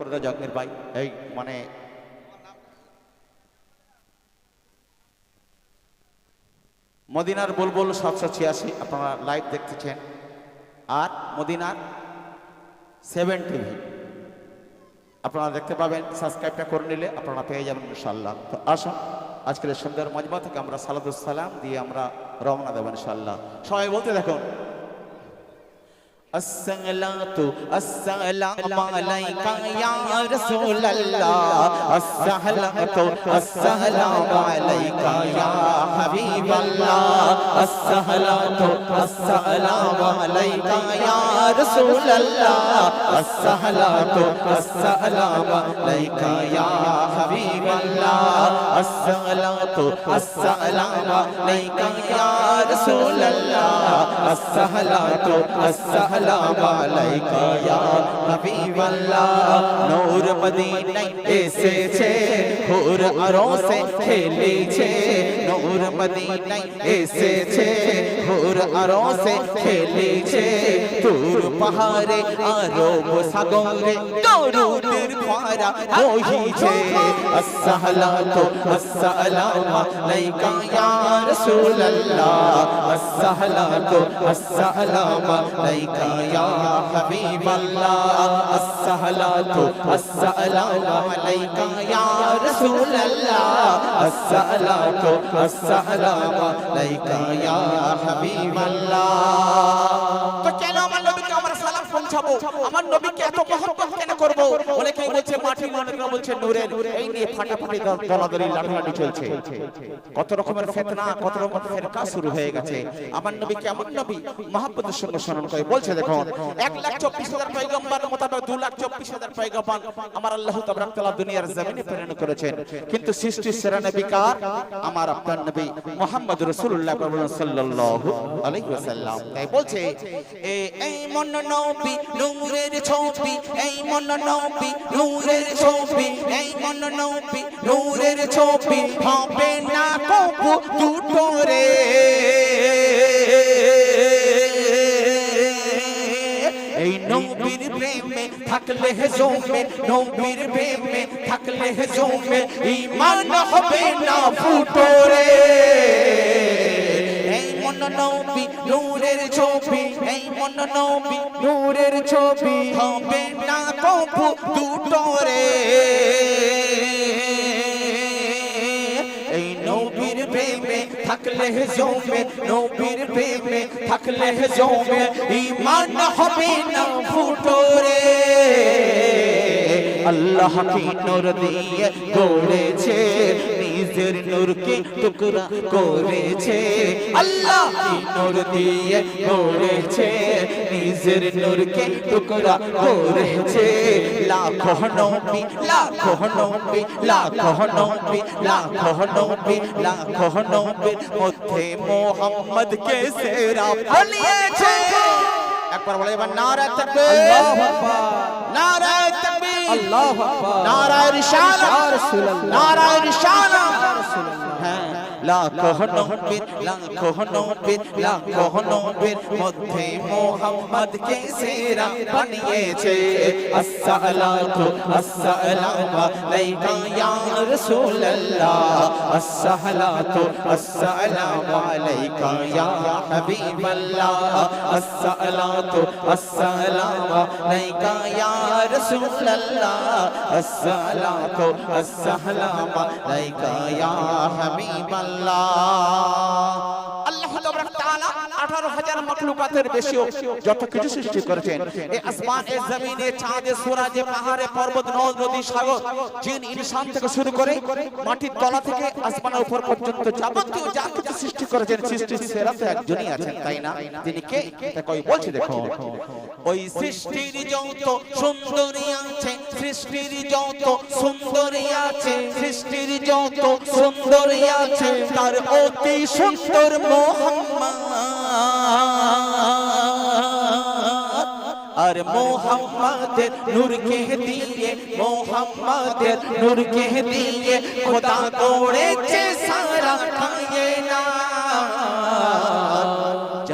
করে দাও ভাই। এই মানে মদিনার বুলবুল সাতশো ছিয়াশি, আপনারা লাইভ দেখতেছেন। আর মদিনার সেভেন টিভি আপনারা দেখতে পাবেন সাবস্ক্রাইবটা করে নিলে আপনারা পেয়ে যাবেন ইনশাল্লাহ তো আসুন, আজকের সুন্দর মজমা থেকে আমরা সালাদুস সালাম দিয়ে আমরা রওনা দেবো ইনশাল্লাহ সবাই বলতে দেখুন الصلاة السلام عليك يا رسول الله الصلاة السلام عليك يا حبيب الله السهلات السلام عليك يا رسول الله السهلات السلام عليك يا حبيب الله السهلات السلام عليك يا رسول الله السهلات السلام عليك এসেছে হুর আরশে খেলেছে নূর মদিনায় এসেছে হুর আরশে খেলেছে। পাহাড়ে আরব সাগরে দরুদের ফোয়ারা বহিছে। আসসালাতু আসসালামু আলাইকা ইয়া রাসূলুল্লাহ। আসসালাতু আসসালামু আলাইকা ইয়া হাবিবাল্লাহ। আসসালাতু আসসালামু আলাইকা ইয়া রাসূলুল্লাহ। আসসালাতু আসসালামু আলাইকা ইয়া হাবিবাল্লাহ। তো আমার নবীকে এত মহব্বত কেন করব? অনেকেই বলছে, মাটি অনেকে বলছে, নূরের। এই নিয়ে ফাটাফাটি দলাদলি, লাঠালাঠি চলছে। কত রকমের ফিতনা, কত রকমের ফিরকা শুরু হয়ে গেছে। আমার নবী কেমন নবী মহব্বতের সঙ্গে স্মরণ করে বলছে দেখুন এক লাখ চব্বিশ হাজার পয়গম্বর, মোতাবেক দু লাখ চব্বিশ হাজার পয়গম্বর আমার আল্লাহ তাবারাক দুনিয়ার জমিনে প্রেরণ করেছেন। কিন্তু সৃষ্টির সেরা নবী কার? আমার আপনার নবী মুহাম্মদ রাসূলুল্লাহ সাল্লাল্লাহু আলাইহি ওয়াসাল্লাম। তাই বলছে এই মন নবী নূরের ছবি, এই মন নবী, নূরের ছবি, এই মন নবী, নূরের ছবি। হবে না কবু দুটো রে। এই নবীর প্রেমে থাকলে জমে, নবীর প্রেমে থাকলে জমে ঈমান হবে না ফুটো রে। মন নবী, নূরের ছবি। এই মন নবী, নূরের ছবি। হবে না কবু দুটো রে। এই নবীর প্রেমে থাকলে জমে, নবীর প্রেমে থাকলে জমে। ঈমান হবে না ফুটো রে। আল্লাহ কি নূর দিয়ে গড়েছে। নিজের নূরকে টুকরা করেছে আল্লাহ নূর দিয়ে গড়েছে নিজের নূরকে টুকরা করেছে। লাখো নবী লাখো নবী লাখো নবী লাখো নবী লাখো নবীর মধ্যে মোহাম্মদ কে সেরা ফলিয়েছে একবার বলে এবার নারা তাকবীর। আল্লাহু আকবার। নারা তাকবীর। আল্লাহু আকবার। নারা ইয়া রাসূলুল্লাহ। নারা রাসূলুল্লাহ হ্যাঁ লাখো নবীর লাখো নবীর লাখো মধ্যে মোহাম্মদ কে সেরা বানিয়েছে। আসসালাতু আসসালামু আলাইকা ইয়া রাসূলুল্লাহ। আসসালাতু আসসালামু আলাইকা ইয়া হাবিবাল্লাহ। আসসালাতু আসসালামু আলাইকা ইয়া রাসূলুল্লাহ। আসসালাতু আসসালামু আলাইকা ইয়া হাবিবাল্লাহ। আল্লাহ তাবারাক তাআলা 18000 বেশিও যত কিছু সৃষ্টি করেছেন। এই আসমান এই জমিন এই চাঁদ এই সূরজ এই পাহাড় পর্বত, নদ, নদী, সাগর, জিন, ইনসান থেকে শুরু করে মাটির তলা থেকে আসমানের উপর পর্যন্ত যাবতীয় যা কিছু সৃষ্টি করেছেন, সৃষ্টির সেরা তো একজনই আছেন, তাই না? তিনি কে? তা কই বলছি দেখো। ওই সৃষ্টির যত সুন্দরী আছে, সৃষ্টির যত সুন্দরী আছে, সৃষ্টির যত সুন্দরী আছে, তার অতি সুন্দর মোহাম্মদ আর মোহাম্মদের নূরকে দিয়ে মোহাম্মদের নূরকে দিয়ে খোদা করেছে সারা খায়ে না।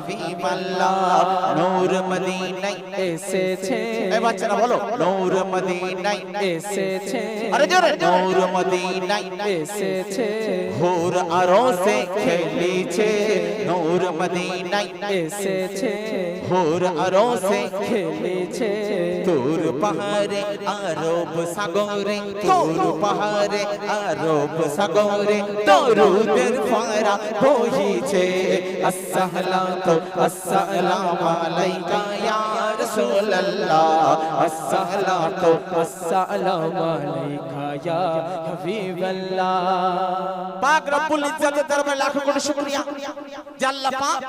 হাবিব আল্লাহ নূর মদিনায় এসেছে। এ বাচ্চারা বলো নূর মদিনায় এসেছে। আরে জোরে নূর মদিনায় এসেছে। ঘোর আরও সে খেলেছে। নূর মদিনায় এসেছে। ঘোর আরও সে খেলেছে। তোর পাহাড়ে আরব সাগরে। তোর পাহাড়ে আরব সাগরে। তোর উদের ফারা বহিছে। আসহলাত আসসালামু আলাইকা ইয়া রাসূলুল্লাহ আসসালাতু السلام عليك يا حبيب الله পাক রব্বুল ইজ্জাতের দরবারে লাখো কোটি শুকরিয়া যে আল্লাহ পাক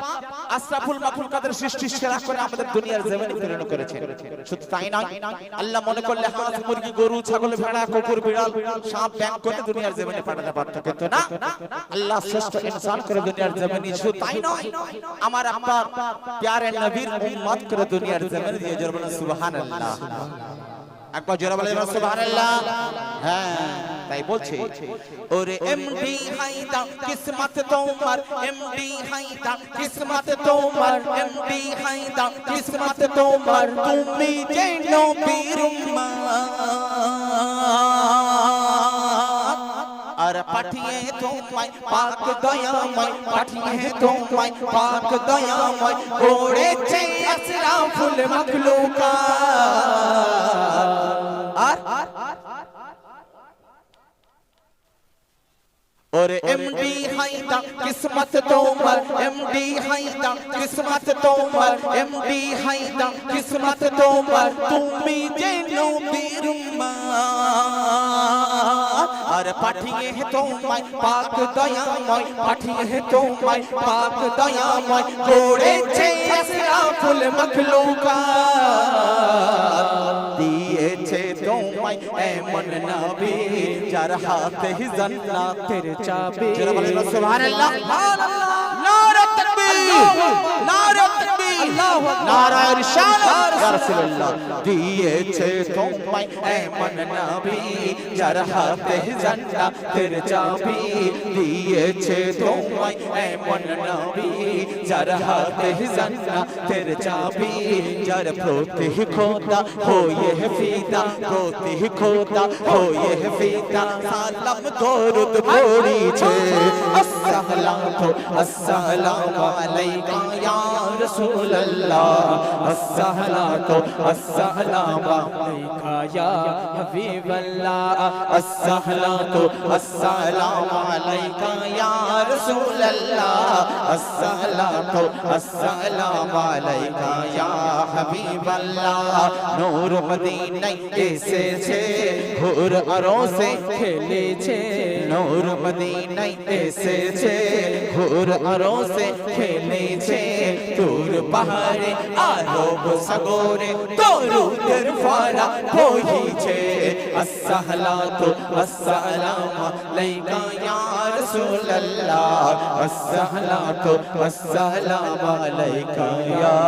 আশরাফুল মাখলুকাতের সৃষ্টি সেরা করে আমাদের দুনিয়ার জমিনে প্রেরণ করেছেন শুধু তাই নয় আল্লাহ মনে করলে হাঁস মুরগি গরু ছাগল ভেড়া কুকুর বিড়াল সাপ ব্যাং করে দুনিয়ার জমিনে পাঠাতে পারত কিন্তু না আল্লাহ শ্রেষ্ঠ ইনসান করে দুনিয়ার জমিনে শুধু তাই নয় আমার আপনার প্যারে নবীর উম্মত করে দুনিয়ার জমিনে দিয়ে জোরে সুবহানাল্লাহ। একবার জোরে বলে সুবহানাল্লাহ। হ্যাঁ তাই বলছে। ওরে এমডি হাইদা কিসমত তোমার, এমডি হাইদা কিসমত তোমার, এমডি হাইদা কিসমত তোমার, তুমি যে নবীর আর পাঠিয়ে তোমায় পাক দয়াময় পাঠিয়ে তোমায় পাক দয়াময় করেছে আসরাফুল মাখলুকাত আর ওরে এমডি হাইদা কিসমত তোমার এমডি হাইদা কিসমত তোমার এমডি হাইদা কিসমত তোমার তুমি যে নবীর আর পাঠিয়ে তোমায় পাক দয়াময় পাঠিয়ে তোমায় পাক দয়াময় করেছে আসরাফুল মাখলুকাত তোমায় এমন নবী যার হাতে জান্নাতের চাবি। যারা বলেন সুবহানাল্লাহ নারা নারা তাকবীর নারা রিসালাত ইয়া রাসূলুল্লাহ দিয়েছে তোমায় এমন নবী যার হাতে জান্নাতের চাবি দিয়েছে তোমায় এমন নবী যার হাতে জান্নাতের চাবি যার প্রতি খোদা হয়ে ফিদা প্রতি খোদা হয়ে ফিদা সালাম দরুদ পড়িছে আসসালাতু আসসালামু আলাইকা ইয়া اللہ تو یا حبیب اللہ تو یا رسول اللہ تو یا حبیب اللہ نور مدینہ ایسے چھے گھور اروں سے کھیلے چھے، نور مدینہ ایسے چھے گھور اروں سے کھیلے چھے تور পাহাড়ে আরব সাগরে তরুদের ফারা বহিছে। আসসালাতু আসসালামু আলাইকা ইয়া রাসূলুল্লাহ। আসসালাতু আসসালামু আলাইকা ইয়া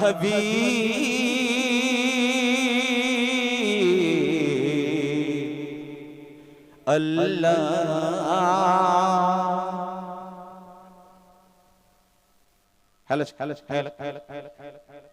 Habib. Hellish, hellish, hellish, hellish, hellish, hellish.